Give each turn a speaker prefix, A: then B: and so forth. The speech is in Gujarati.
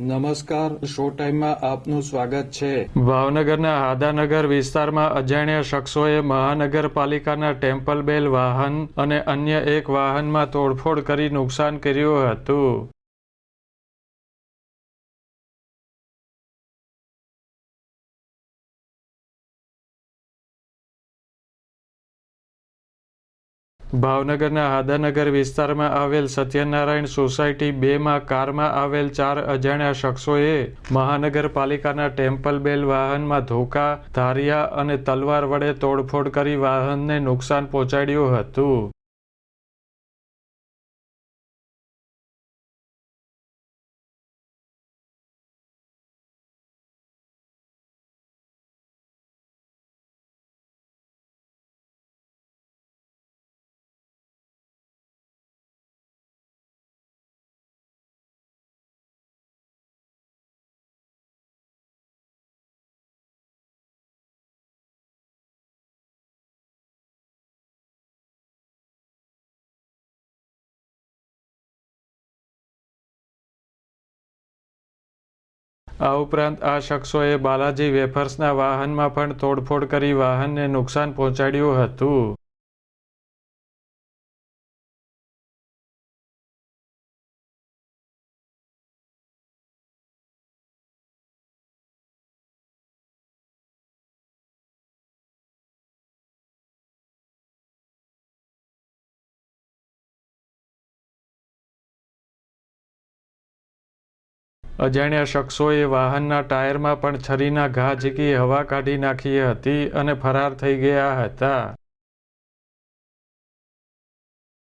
A: નમસ્કાર, શો ટાઈમમાં આપનું સ્વાગત છે.
B: ભાવનગરના હાદાનગર વિસ્તારમાં અજાણ્યા શખ્સોએ મહાનગરપાલિકાના ટેમ્પલ બેલ વાહન અને અન્ય એક વાહનમાં તોડફોડ કરી નુકસાન કર્યું હતું. ભાવનગરના હાદાનગર વિસ્તારમાં આવેલ સત્યનારાયણ સોસાયટી બેમાં કારમાં આવેલ ચાર અજાણ્યા શખ્સોએ મહાનગરપાલિકાના ટેમ્પલ બેલ વાહનમાં ધોકા, ધારિયા અને તલવાર વડે તોડફોડ કરી વાહનને નુકસાન પહોંચાડ્યું હતું. આ ઉપરાંત આ શખ્સોએ બાલાજી વેફર્સના વાહનમાં પણ તોડફોડ કરી વાહનને નુકસાન પહોંચાડ્યું હતું. અજાણ્યા શખ્સોએ વાહનના ટાયરમાં પણ છરીના ઘા ઝીકી હવા કાઢી નાખી હતી અને ફરાર થઈ ગયા હતા.